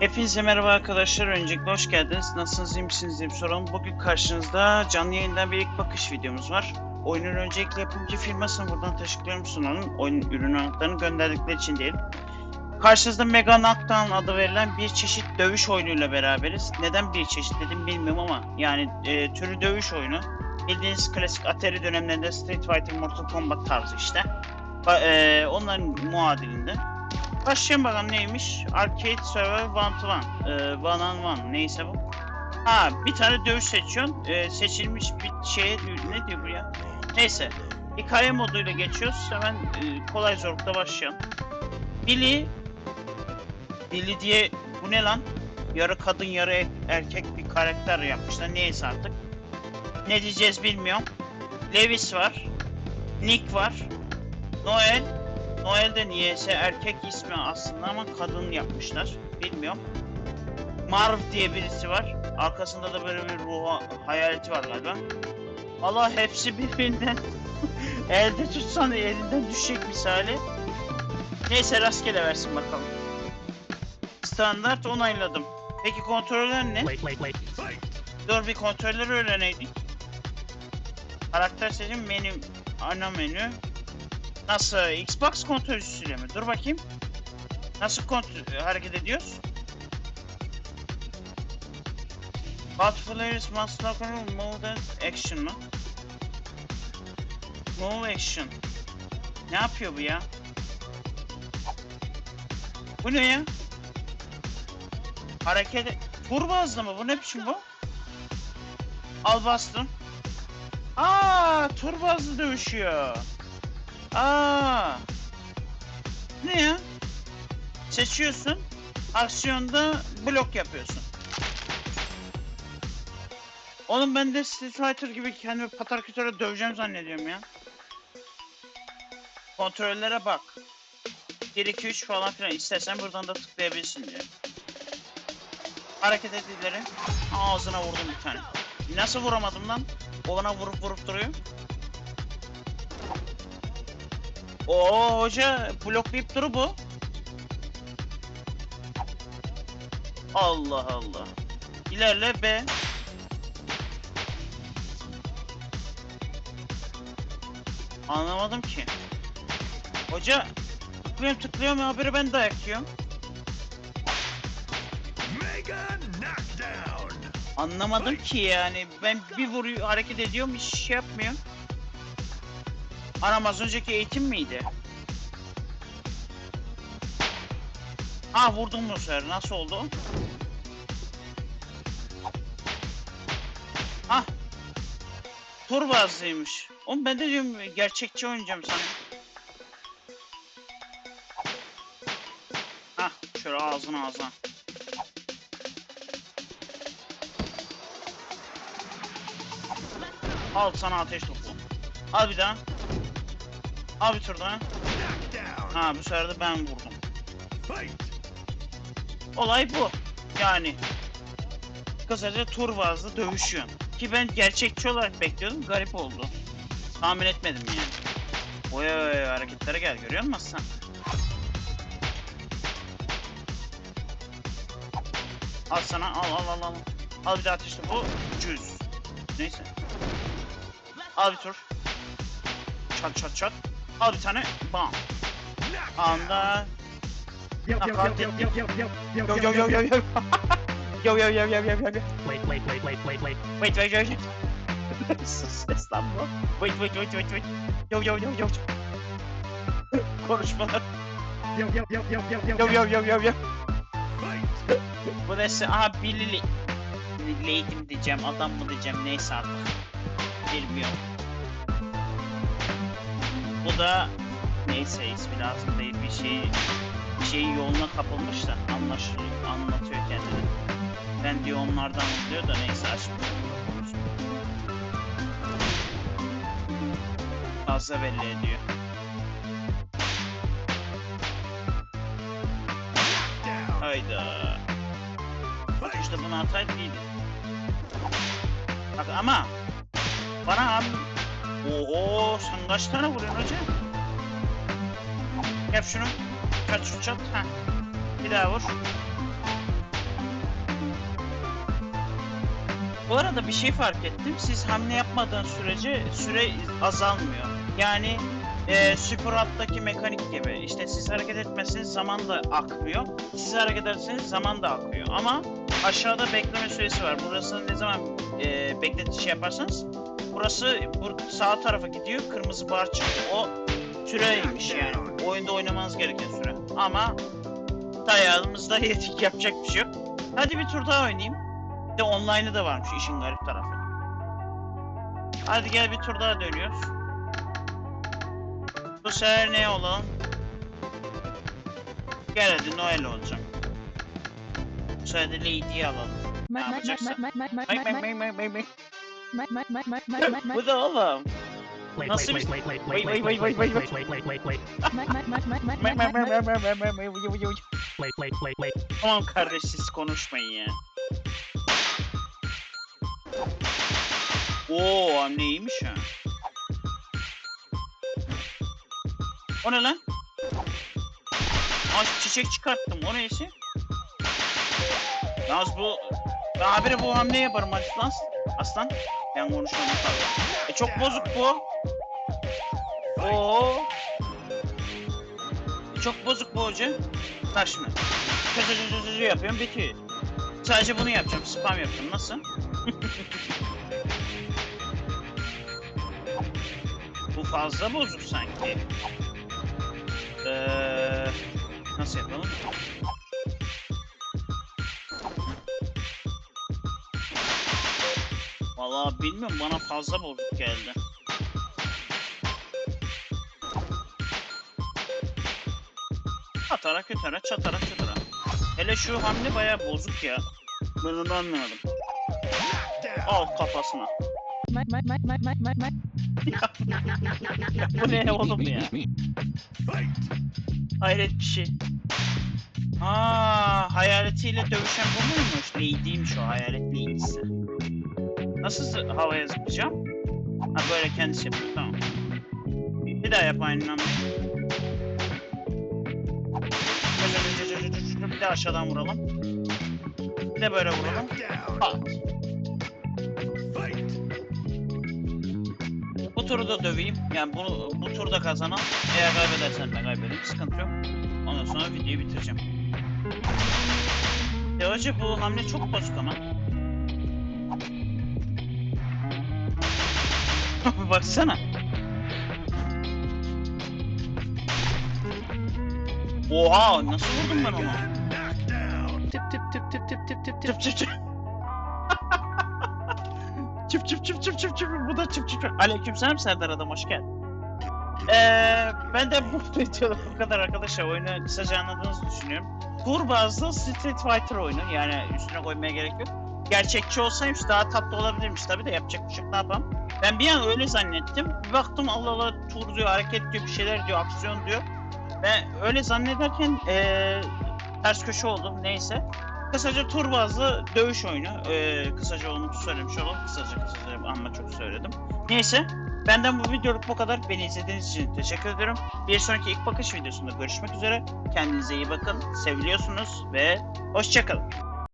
Hepinize merhaba arkadaşlar. Öncelikle hoş geldiniz. Nasılsınız, iyi misiniz diye bir soralım. Bugün karşınızda canlı yayından bir ilk bakış videomuz var. Oyunun öncelikle yapımcı firmasına buradan teşekkürlerimi sunalım. Oyun ürün anahtarını gönderdikleri için diyelim. Karşınızda Mega Knockdown adı verilen bir çeşit dövüş oyunuyla beraberiz. Neden bir çeşit dedim bilmiyorum ama yani e, türü dövüş oyunu. Bildiğiniz klasik Atari dönemlerinde Street Fighter, Mortal Kombat tarzı işte. E, onların muadilinde. Başlayalım bakalım neymiş? Arcade Server One to One. Ee, one on One. Neyse bu. Ha bir tane dövüş seçiyorsun. Ee, seçilmiş bir şeye ne diyor bu ya? Neyse. Hikaye moduyla geçiyoruz. Hemen e, kolay zorlukta başlayalım. Billy Billy diye bu ne lan? Yarı kadın yarı er- erkek bir karakter yapmışlar. Neyse artık. Ne diyeceğiz bilmiyorum. Lewis var. Nick var. Noel Noel'de niyeyse erkek ismi aslında ama kadın yapmışlar. Bilmiyorum. Marv diye birisi var. Arkasında da böyle bir ruh hayaleti var galiba. Allah hepsi birbirinden elde tutsan elinden düşecek misali. Neyse rastgele versin bakalım. Standart onayladım. Peki kontroller ne? Wait, wait, wait. Dur bir kontrolleri öğreneydik. Karakter seçim menü, ana menü. Nasıl? Xbox kontrolcüsüyle mi? Dur bakayım. Nasıl kontrol hareket ediyoruz? What players must lock move action mı? Move action. Ne yapıyor bu ya? Bu ne ya? Hareket... Tur bazlı mı? Bu ne biçim bu? Al bastım. Aa, tur bazlı dövüşüyor. Aa. Ne ya? Seçiyorsun. Aksiyonda blok yapıyorsun. Oğlum ben de Street Fighter gibi kendimi patar kütöre döveceğim zannediyorum ya. Kontrollere bak. 1 2 3 falan filan istersen buradan da tıklayabilirsin diyor. Hareket et. Ağzına vurdum bir tane. Nasıl vuramadım lan? O bana vurup vurup duruyor. Oo hoca bloklayıp duru bu. Allah Allah. İlerle B. Anlamadım ki. Hoca tıklıyorum tıklıyorum haberi ben dayak yiyorum. Mega knockdown. Anlamadım ki yani. Ben bir vuruyor hareket ediyorum hiç şey yapmıyor. Anam az önceki eğitim miydi? Ha vurdum bu sefer. Nasıl oldu? Ah. Tur bazlıymış. Oğlum ben de diyorum gerçekçi oynayacağım sana. Hah şöyle ağzına ağzına. Al sana ateş topu. Al bir daha. Al bir. Ha bu sefer de ben vurdum. Olay bu. Yani kısaca tur bazlı dövüşüyorsun. Ki ben gerçekçi olarak bekliyordum. Garip oldu. Tahmin etmedim yani. Oy oy hareketlere gel görüyor musun sen? Al sana al al al al. Al bir daha ateş topu. Cüz. Neyse. Al bir tur. Çat çat çat. Al bir tane. Bam. Anda. Yo, yo, Ah, yo, yo, yo, yo, yo, yo, Yo yo yo yo yo. Yo yo yo yo yo yo. Wait, wait, wait, wait, wait, wait. Wait wait wait. wait. Ses lan bu. Wait wait wait wait wait. Yo yo yo yo. Konuşmalar. yo, yo, yo, yo, yo, yo, Yo yo yo yo yo. Fight. Bu neyse aha Billy Lady mi diyeceğim adam mı diyeceğim neyse artık. Bilmiyorum. Bu da neyse ismi lazım değil bir şey bir şeyin yoluna kapılmış da anlaşılıyor anlatıyor kendini. Ben diyor onlardan diyor da neyse açmıyor. Fazla belli ediyor. Hayda. Bak işte bunu ataydı iyiydi. Bak ama bana abi Oho sen kaç tane vuruyorsun hocam? Yap şunu. Kaç uçak. Ha. Bir daha vur. Bu arada bir şey fark ettim. Siz hamle yapmadan sürece süre azalmıyor. Yani e, Super Hot'taki mekanik gibi. İşte siz hareket etmezseniz zaman da akmıyor. Siz hareket ederseniz zaman da akıyor. Ama aşağıda bekleme süresi var. Burası ne zaman e, beklet yaparsanız burası bu sağ tarafa gidiyor. Kırmızı bar çıkıyor. O süreymiş yani. Oyunda oynamanız gereken süre. Ama dayağımızda yedik yapacak bir şey yok. Hadi bir tur daha oynayayım. Bir de online'ı da varmış işin garip tarafı. Hadi gel bir tur daha dönüyoruz. Bu sefer ne olalım? Gel hadi Noel olacağım. Bu sefer de Lady'yi alalım. Ne yapacaksın? May. Bu da oğlum. Nasıl bir- wait, wait, Wait, wait, wait, wait, wait, wait, wait, wait, wait. Tamam kardeş siz konuşmayın ya. Oo anne iyiymiş ha. O ne lan? Aa çiçek çıkarttım o neyse? Yalnız bu... Ben habire bu hamleyi yaparım aslan. Aslan. Ben konuşuyorum. E çok bozuk bu. Oo. E çok bozuk bu hoca. Bak şimdi. Kızı yapıyorum bitiyor. Sadece bunu yapacağım. Spam yapacağım. Nasıl? Bu fazla bozuk sanki. Ee, nasıl yapalım? Vallahi bilmiyorum bana fazla bozuk geldi. Atara kütara çatara çatara. Hele şu hamle bayağı bozuk ya. Ben onu anlamadım. Al kafasına. Ya bu ne oğlum ya? Hayret bir şey. Aa, hayaletiyle dövüşen bu muymuş? Lady'ymiş o hayalet lady'si. Nasıl havaya zıplayacağım? Ha böyle kendisi yapıyor tamam. Bir daha yap aynı hamleyi. Bir de aşağıdan vuralım. Bir de böyle vuralım. Pat. Bu turu da döveyim. Yani bunu bu turda kazanan. Eğer kaybedersen de kaybedeyim. Sıkıntı yok. Ondan sonra videoyu bitireceğim. Ya hoca bu hamle çok bozuk ama. Baksana. Oha nasıl vurdum ben onu? Knocked down. Çıp çıp çıp. çıp çıp çıp çıp çıp çıp. Bu da çıp çıp çıp. Aleykümselam Serdar Adam hoş geldin. Ee, ben de bu videoda bu kadar arkadaşlar oyunu kısaca anladığınızı düşünüyorum. Tur bazlı Street Fighter oyunu yani üstüne koymaya gerek yok. Gerçekçi olsaymış daha tatlı olabilirmiş tabi de yapacak bir şey ne yapalım. Ben bir an öyle zannettim. Bir baktım Allah Allah tur diyor, hareket diyor, bir şeyler diyor, aksiyon diyor. Ben öyle zannederken ee, ters köşe oldum neyse. Kısaca tur bazlı dövüş oyunu. Ee, kısaca onu söylemiş olalım. Kısaca kısaca ama çok söyledim. Neyse. Benden bu videoluk bu kadar. Beni izlediğiniz için teşekkür ederim. Bir sonraki ilk bakış videosunda görüşmek üzere. Kendinize iyi bakın. Seviliyorsunuz ve hoşçakalın.